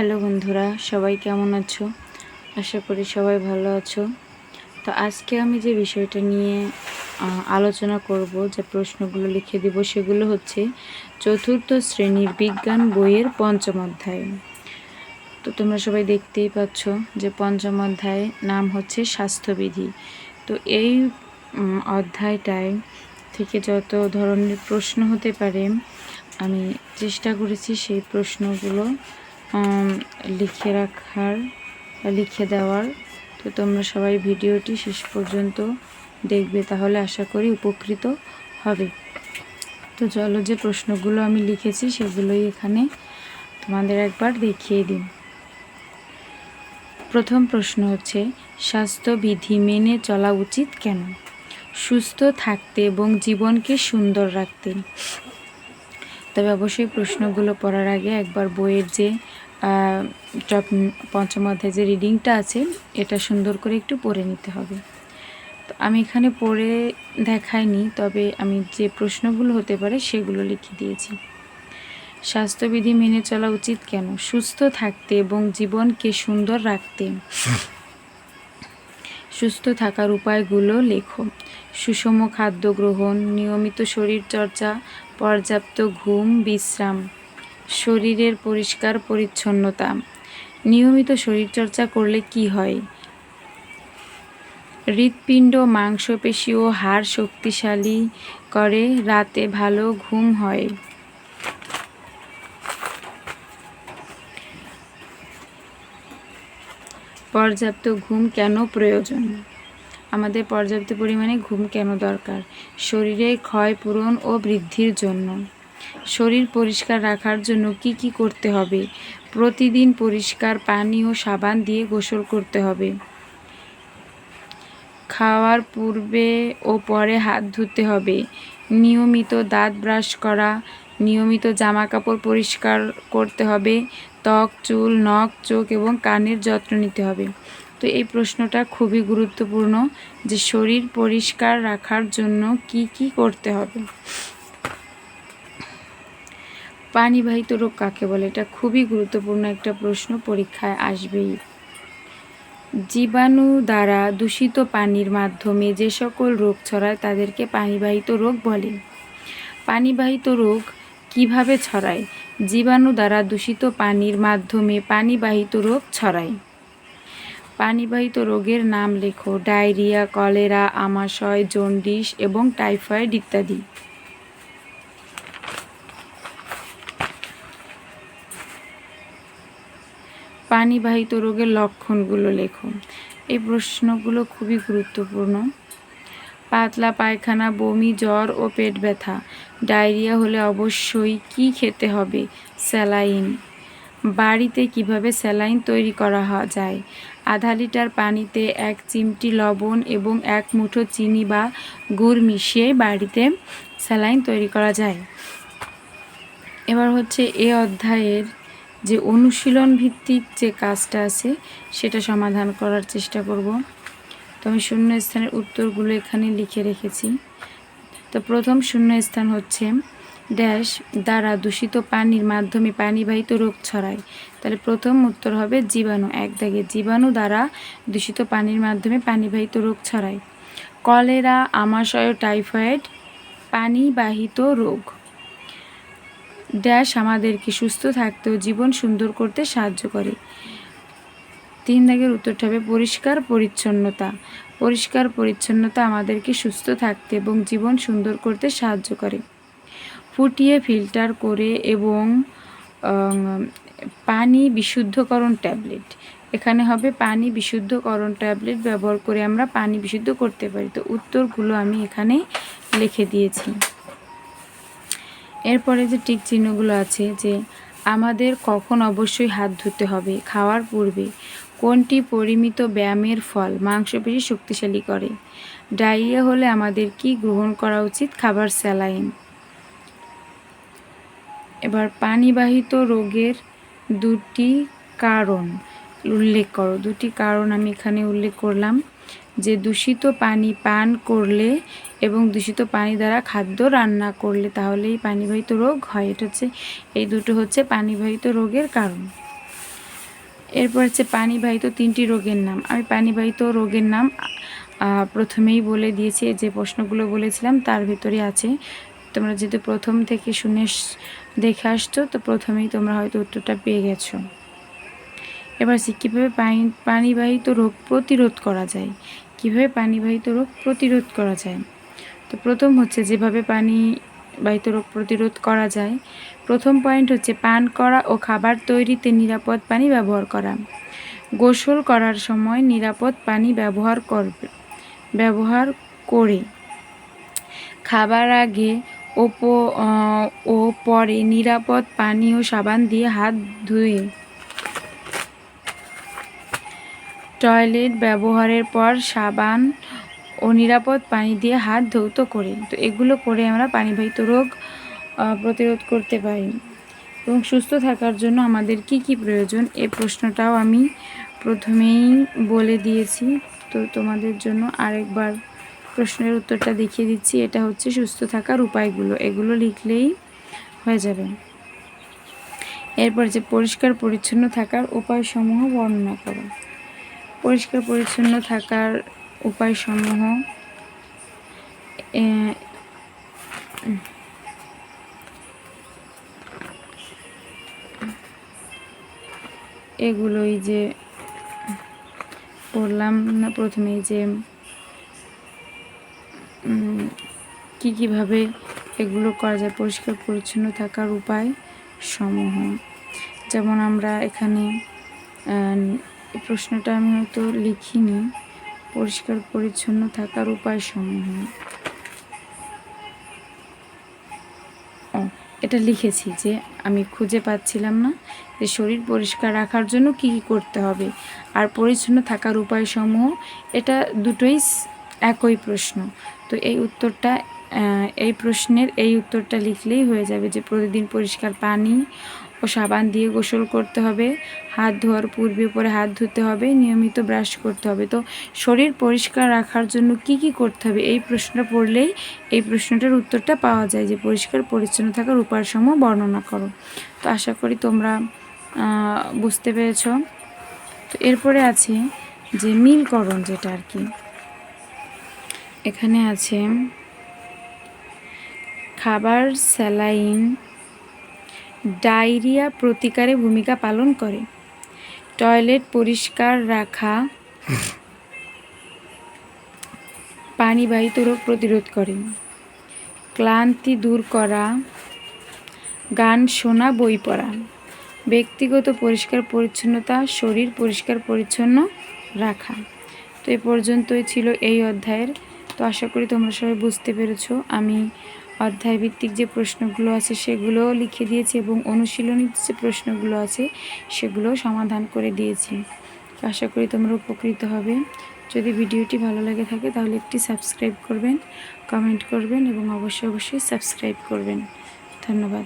Hello বন্ধুরা, সবাই কেমন আছো? আশা করি সবাই ভালো আছো। তো আজকে আমি যে বিষয়টা নিয়ে আলোচনা করব, যে প্রশ্নগুলো লিখে দিব, সেগুলো হচ্ছে চতুর্থ শ্রেণির বিজ্ঞান বইয়ের পঞ্চম অধ্যায়। তো তোমরা সবাই দেখতেই পাচ্ছ যে পঞ্চম অধ্যায় নাম হচ্ছে স্বাস্থ্যবিধি। তো এই অধ্যায়টায় থেকে যত ধরনের প্রশ্ন হতে পারে, আমি চেষ্টা করেছি সেই প্রশ্নগুলো লিখে রাখার, লিখে দেওয়ার। তো তোমরা সবাই ভিডিওটি শেষ পর্যন্ত দেখবে, তাহলে আশা করি উপকৃত হবে। তো চলো যে প্রশ্নগুলো আমি লিখেছি, সেগুলোই এখানে তোমাদের একবার দেখিয়ে দিই। প্রথম প্রশ্ন হচ্ছে স্বাস্থ্যবিধি মেনে চলা উচিত কেন? সুস্থ থাকতে এবং জীবনকে সুন্দর রাখতে। তবে অবশ্যই প্রশ্নগুলো পড়ার আগে একবার বইয়ের যে টপ পঞ্চম অধ্যায় যে রিডিংটা আছে, এটা সুন্দর করে একটু পড়ে নিতে হবে। তো আমি এখানে পড়ে দেখাইনি, তবে আমি যে প্রশ্নগুলো হতে পারে সেগুলো লিখে দিয়েছি। স্বাস্থ্যবিধি মেনে চলা উচিত কেন? সুস্থ থাকতে এবং জীবনকে সুন্দর রাখতে। সুস্থ থাকার উপায়গুলো লেখো। সুষম খাদ্য গ্রহণ, নিয়মিত শরীর চর্চা, পর্যাপ্ত ঘুম, বিশ্রাম, শরীরের পরিষ্কার পরিচ্ছন্নতা। নিয়মিত শরীরচর্চা করলে কি হয়? হৃৎপিণ্ড, মাংসপেশি ও হাড় শক্তিশালী করে, রাতে ভালো ঘুম হয়। পর্যাপ্ত ঘুম কেন প্রয়োজন? আমাদের পর্যাপ্ত পরিমাণে ঘুম কেন দরকার? শরীরে ক্ষয় পূরণ ও বৃদ্ধির জন্য। শরীর পরিষ্কার রাখার জন্য কি কি করতে হবে? প্রতিদিন পরিষ্কার পানি ও সাবান দিয়ে গোসল করতে হবে। খাওয়ার পূর্বে ও পরে হাত ধুতে হবে। নিয়মিত দাঁত ব্রাশ করা, নিয়মিত জামা কাপড় পরিষ্কার করতে হবে ত্বক, চুল, নখ, চোখ এবং কানের যত্ন নিতে হবে। তো এই প্রশ্নটা খুবই গুরুত্বপূর্ণ যে শরীর পরিষ্কার রাখার জন্য কি কি করতে হবে। পানিবাহিত রোগ কাকে বলে? এটা খুবই গুরুত্বপূর্ণ একটা প্রশ্ন, পরীক্ষায় আসবেই। জীবাণু দ্বারা দূষিত পানির মাধ্যমে যে সকল রোগ ছড়ায় তাদেরকে পানিবাহিত রোগ বলে। পানিবাহিত রোগ কীভাবে ছড়ায়? জীবাণু দ্বারা দূষিত পানির মাধ্যমে পানিবাহিত রোগ ছড়ায়। পানিবাহিত রোগের নাম লেখো ডায়রিয়া, কলেরা, আমাশয়, জন্ডিস এবং টাইফয়েড ইত্যাদি। পানিবাহিত রোগের লক্ষণগুলো লেখো। এই প্রশ্নগুলো খুবই গুরুত্বপূর্ণ। পাতলা পায়খানা, বমি, জ্বর ও পেট ব্যথা। ডায়রিয়া হলে অবশ্যই কি খেতে হবে? স্যালাইন। বাড়িতে কীভাবে স্যালাইন তৈরি করা যায়। আধা লিটার পানিতে এক চিমটি লবণ এবং এক মুঠো চিনি বা গুড় মিশিয়ে বাড়িতে স্যালাইন তৈরি করা যায়। এবার হচ্ছে এ অধ্যায়ের যে অনুশীলন ভিত্তিক যে কাজটা আছে, সেটা সমাধান করার চেষ্টা করব। তো আমি শূন্য স্থানের উত্তরগুলো এখানে লিখে রেখেছি। তো প্রথম শূন্য স্থান হচ্ছে ড্যাশ, দ্বারা দূষিত পানির মাধ্যমে পানিবাহিত রোগ ছড়ায়। তাহলে প্রথম উত্তর হবে জীবাণু, এক দাগে জীবাণু দ্বারা দূষিত পানির মাধ্যমে পানিবাহিত রোগ ছড়ায়। কলেরা, আমাশয়, টাইফয়েড, পানিবাহিত রোগ। ড্যাশ, আমাদেরকে সুস্থ থাকতে ও জীবন সুন্দর করতে সাহায্য করে। তিন দাগের উত্তরটা হবে পরিষ্কার পরিচ্ছন্নতা। পরিষ্কার পরিচ্ছন্নতা আমাদেরকে সুস্থ থাকতে এবং জীবন সুন্দর করতে সাহায্য করে। ফুটিয়ে ফিল্টার করে এবং পানি বিশুদ্ধকরণ ট্যাবলেট। এখানে হবে পানি বিশুদ্ধকরণ ট্যাবলেট ব্যবহার করে আমরা পানি বিশুদ্ধ করতে পারি। তো উত্তরগুলো আমি এখানে লিখে দিয়েছি। এরপরে যে টিক চিহ্নগুলো আছে যে আমাদের কখন অবশ্যই হাত ধুতে হবে, খাওয়ার পূর্বে। কোনটি পরিমিত ব্যায়ামের ফল? মাংসপেশি শক্তিশালী করে। ডায়রিয়া হলে আমাদের কি গ্রহণ করা উচিত? খাবার স্যালাইন। এবার পানিবাহিত রোগের দুটি কারণ উল্লেখ করো। দুটি কারণ আমি এখানে উল্লেখ করলাম। যে দূষিত পানি পান করলে এবং দূষিত পানি দ্বারা খাদ্য রান্না করলে তাহলেই পানিবাহিত রোগ হয়। এটা হচ্ছে, এই দুটো হচ্ছে পানিবাহিত রোগের কারণ। এরপর হচ্ছে পানিবাহিত তিনটি রোগের নাম। আমি পানিবাহিত রোগের নাম প্রথমেই বলে দিয়েছি, যে প্রশ্নগুলো বলেছিলাম তার ভিতরে আছে। তোমরা যেহেতু প্রথম থেকে শুনে দেখে আসছো, তো প্রথমেই তোমরা হয়তো উত্তরটা পেয়ে গেছো। এবার সে কীভাবে পানি, পানিবাহিত রোগ প্রতিরোধ করা যায়? কীভাবে পানিবাহিত রোগ প্রতিরোধ করা যায়? তো প্রথম হচ্ছে যেভাবে পানিবাহিত রোগ প্রতিরোধ করা যায়। প্রথম পয়েন্ট হচ্ছে পান করা ও খাবার তৈরিতে নিরাপদ পানি ব্যবহার করা। গোসল করার সময় নিরাপদ পানি ব্যবহার করবে, ব্যবহার করে। খাবার আগে ও ও পরে নিরাপদ পানি ও সাবান দিয়ে হাত ধুয়ে টয়লেট ব্যবহারের পর সাবান ও নিরাপদ পানি দিয়ে হাত ধৌত করে। তো এগুলো করে আমরা পানিবাহিত রোগ প্রতিরোধ করতে পারি। এবং সুস্থ থাকার জন্য আমাদের কি কি প্রয়োজন? এ প্রশ্নটাও আমি প্রথমেই বলে দিয়েছি। তো তোমাদের জন্য আরেকবার প্রশ্নের উত্তরটা দেখিয়ে দিচ্ছি। এটা হচ্ছে সুস্থ থাকার উপায়গুলো। এগুলো লিখলেই হয়ে যাবে। এরপর যে পরিষ্কার পরিচ্ছন্ন থাকার উপায়সমূহ বর্ণনা করো। পরিষ্কার পরিচ্ছন্ন থাকার উপায়সমূহ এগুলোই যে পড়লাম না প্রথমেই যে কি কীভাবে এগুলো করা যায়, পরিষ্কার পরিচ্ছন্ন থাকার উপায় সমূহ যেমন আমরা এখানে প্রশ্নটা আমি হয়তো লিখিনি। পরিষ্কার পরিচ্ছন্ন থাকার উপায় সমূহ এটা লিখেছি যে আমি খুঁজে পাচ্ছিলাম না যে শরীর পরিষ্কার রাখার জন্য কি কী করতে হবে আর পরিচ্ছন্ন থাকার উপায়সমূহ, এটা দুটোই একই প্রশ্ন। তো এই উত্তরটা এই প্রশ্নের এই উত্তরটা লিখলেই হয়ে যাবে যে প্রতিদিন পরিষ্কার পানি ও সাবান দিয়ে গোসল করতে হবে। হাত ধোয়ার পূর্বে পরে হাত ধুতে হবে, নিয়মিত ব্রাশ করতে হবে। তো শরীর পরিষ্কার রাখার জন্য কি কি করতে হবে? এই প্রশ্নটা পড়লেই এই প্রশ্নটার উত্তরটা পাওয়া যায় যে পরিষ্কার, পরিচ্ছন্ন থাকার উপায়সমূহ বর্ণনা করো। তো আশা করি তোমরা বুঝতে পেরেছ। তো এরপরে আছে যে মিলকরণ যেটা আর কি। এখানে আছে খাবার, স্যালাইন ডায়রিয়া প্রতিকারে ভূমিকা পালন করে। টয়লেট পরিষ্কার রাখা পানিবাহিত রোগ প্রতিরোধ করে। ক্লান্তি দূর করা, গান শোনা, বই পড়া। ব্যক্তিগত পরিষ্কার পরিচ্ছন্নতা, শরীর পরিষ্কার পরিচ্ছন্ন রাখা। তো এ পর্যন্তই ছিল এই অধ্যায়ের। তো আশা করি তোমরা সবাই বুঝতে পেরেছ। আমি অধ্যায় ভিত্তিক যে প্রশ্নগুলো আছে সেগুলোও লিখে দিয়েছি এবং অনুশীলনী যে প্রশ্নগুলো আছে সেগুলো সমাধান করে দিয়েছি। আশা করি তোমরা উপকৃত হবে। যদি ভিডিওটি ভালো লাগে থাকে তাহলে একটি সাবস্ক্রাইব করবেন, কমেন্ট করবেন এবং অবশ্যই অবশ্যই সাবস্ক্রাইব করবেন। ধন্যবাদ।